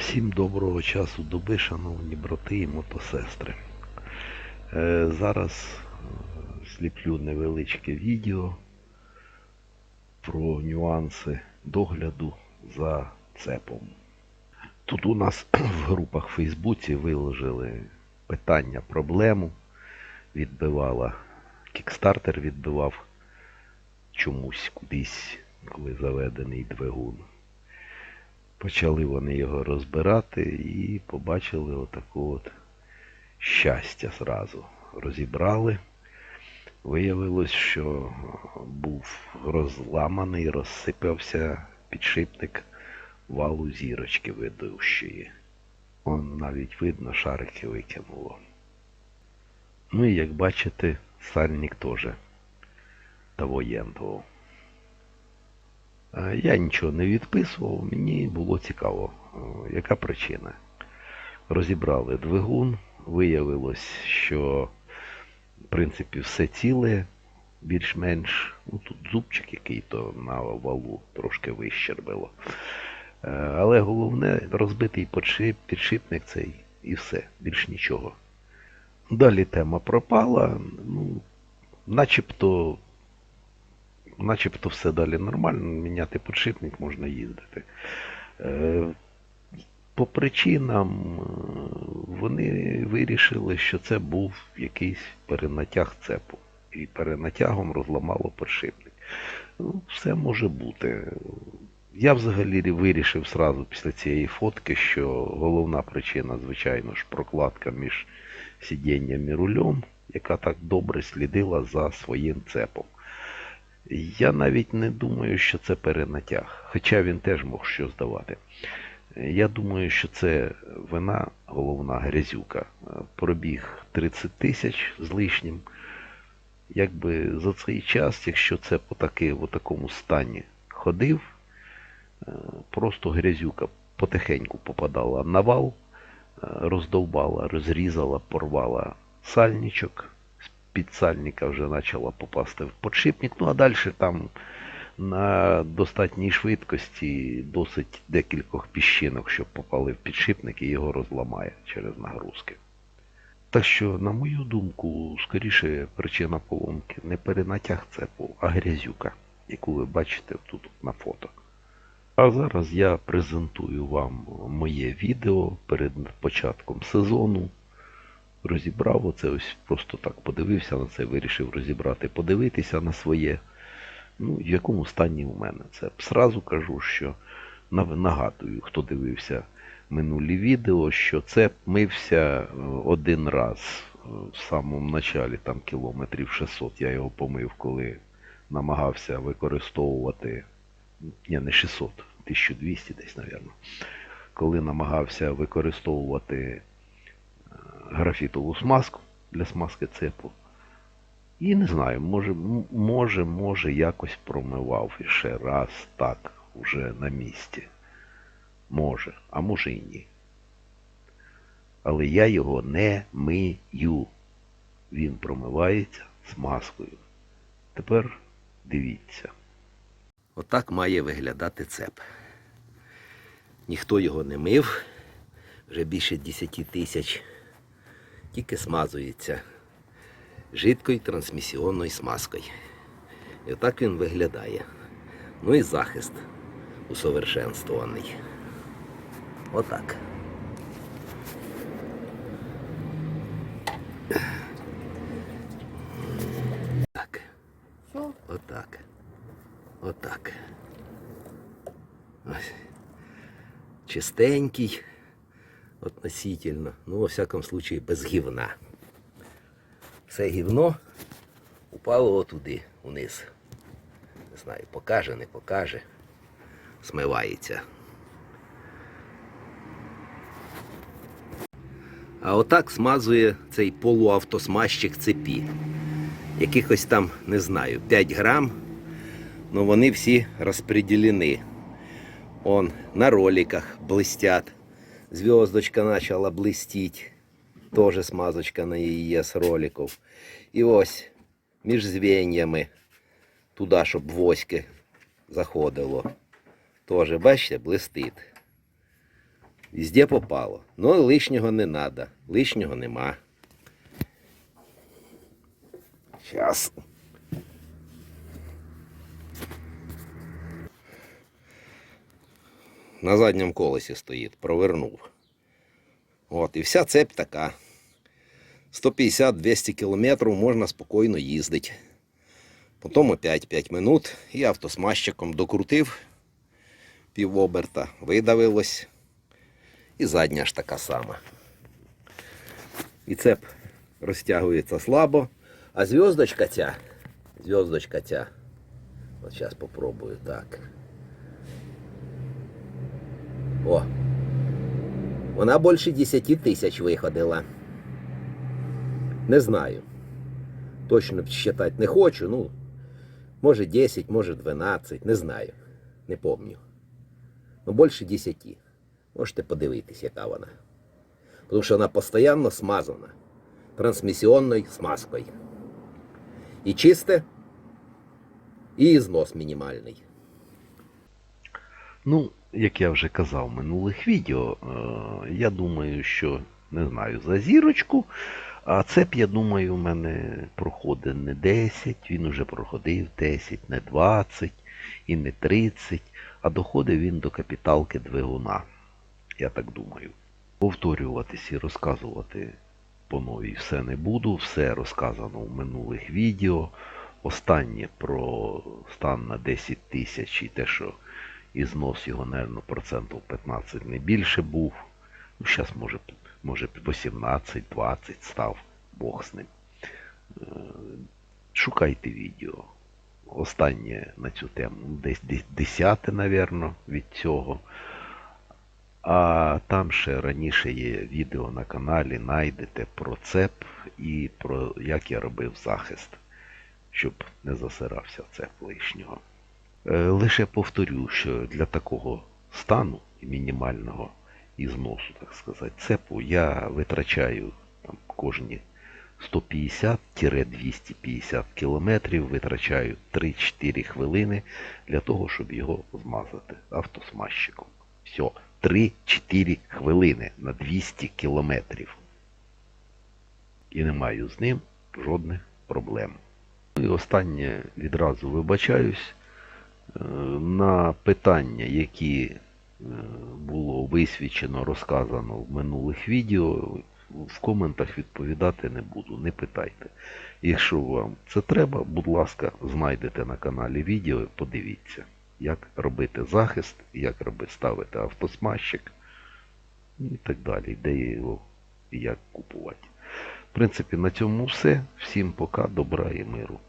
Всім доброго часу доби, шановні брати і мотосестри. Е, зараз е, сліплю невеличке відео про нюанси догляду за цепом. Тут у нас в групах в Фейсбуці виложили питання, проблему. Відбивала, кікстартер відбивав чомусь кудись, коли заведений двигун. Почали вони його розбирати і побачили отаку от щастя зразу. Розібрали. Виявилось, що був розламаний, розсипався підшипник валу зірочки ведущої. Он навіть видно, шарики викинуло. Ну і як бачите, сальник теж. Е, Я нічого не відписував, мені було цікаво, е, яка причина. Розібрали двигун, виявилось, що в принципі все ціле, більш-менш. Ну, тут зубчик який-то на валу трошки вищербило. Е, Але головне розбитий підшипник цей і все, більш нічого. Далі тема пропала, ну, начебто начебто все далі нормально, міняти підшипник можна їздити. Е, По причинам е, вони вирішили, що це був якийсь перенатяг цепу. І перенатягом розламало підшипник. Ну, все може бути. Я взагалі вирішив сразу після цієї фотки, що головна причина, звичайно ж, прокладка між сидінням і рулем, яка так добре слідила за своїм цепом. Я навіть не думаю, що це перенатяг, хоча він теж мог що здавати. Я думаю, що це вина головна грязюка. Пробіг 30 тисяч з лишнім. Якби за цей час, якщо це по таки, в такому стані ходив, е, просто грязюка потихеньку попадала на вал, е, роздовбала, розрізала, порвала сальничок, з-під сальника вже почала попасти в подшипник, ну а далі там на достатній швидкості досить декількох піщинок, щоб попали в підшипник і його розламає через нагрузки. Так що, на мою думку, скоріше причина поломки не перенатяг цепу, а грязюка, яку ви бачите тут на фото. А зараз я презентую вам моє відео перед початком сезону. Розібрав оце ось просто так подивився на це, вирішив розібрати, подивитися на своє. Ну, в якому стані у мене це. Сразу кажу, що нагадую, хто дивився минулі відео, що це мився е, один раз е, в самому началі, там кілометрів 600 я його помив, коли намагався використовувати, ні, не 600, 1200 десь, мабуть, коли намагався використовувати графітову смазку для смазки цепу. І не знаю, може, може, може, якось промивав іще раз так, уже на місці. Може, а може і ні. Але я його не мию. Він промивається смазкою. Тепер дивіться. Отак має виглядати цеп. Ніхто його не мив, вже більше 10 тисяч, тільки смазується жидкою трансмісіонною смазкою. І отак він виглядає. Ну і захист усовершенствований. Отак. Так. Отак. Отак. Ось. Чистенький относительно. Ну, во всякому случае, без гівна. Все гівно упало отуди, вниз. Не знаю, покаже, не покаже. Смивається. А отак смазує цей полуавтосмазчик цепі якихось там, не знаю, 5 грам, але вони всі розподілені. Он на роликах блистять. Зв'язочка почала блистіть. Теж смазочка на її з роликів. І ось між звеньями, туди, щоб воськи заходило. Теж, бачите, блистить. Везде попало. Ну, лишнього не треба. Лишнього нема. Зараз. На задньому колесі стоїть, провернув. От, і вся цепь така. 150-200 кілометрів можна спокійно їздити. Потім опять 5 минут і автосмазчиком докрутив півоберта, видавилось. І задня ж така сама. І цеп розтягується слабо. А зв'язочка ця, зв'язочка ця. От зараз попробую так. О! Вона більше 10 тисяч виходила. Не знаю. Точно считати не хочу, ну, може 10, може 12, не знаю. Не помню. Ну, більше 10. Можете подивитись, яка вона. Тому що вона постійно смазана трансмісіонною смазкою. І чисте, і знос мінімальний. Ну, як я вже казав в минулих відео, е, я думаю, що не знаю за зірочку. А цеп, я думаю, у мене проходить не 10, він уже проходив 10, не 20 і не 30, а доходить він до капіталки двигуна. Я так думаю. Повторюватись і розказувати по новій все не буду. Все розказано в минулих відео. Останнє про стан на 10 тисяч і те, що і знос його, мабуть, процентів 15 не більше був. Ну, зараз може, може 18-20 став, Бог з ним. Е, Шукайте відео. Останнє на цю тему, десь десяте, мабуть, від цього. А там ще раніше є відео на каналі, знайдете про цеп і про як я робив захист, щоб не засирався цеп лишнього. Е, Лише повторю, що для такого стану мінімального ізносу, так сказати, цепу я витрачаю там, кожні 150-250 кілометрів, витрачаю 3-4 хвилини для того, щоб його змазати автосмазчиком. Все, 3-4 хвилини на 200 кілометрів. І не маю з ним жодних проблем. Ну і останнє відразу вибачаюсь. Е, на питання, які е, було висвічено, розказано в минулих відео, в коментах відповідати не буду, не питайте. Якщо вам це треба, будь ласка, знайдете на каналі відео, подивіться, як робити захист, як робити ставити автосмазчик і так далі, де його і як купувати. В принципі, на цьому все. Всім пока, добра і миру.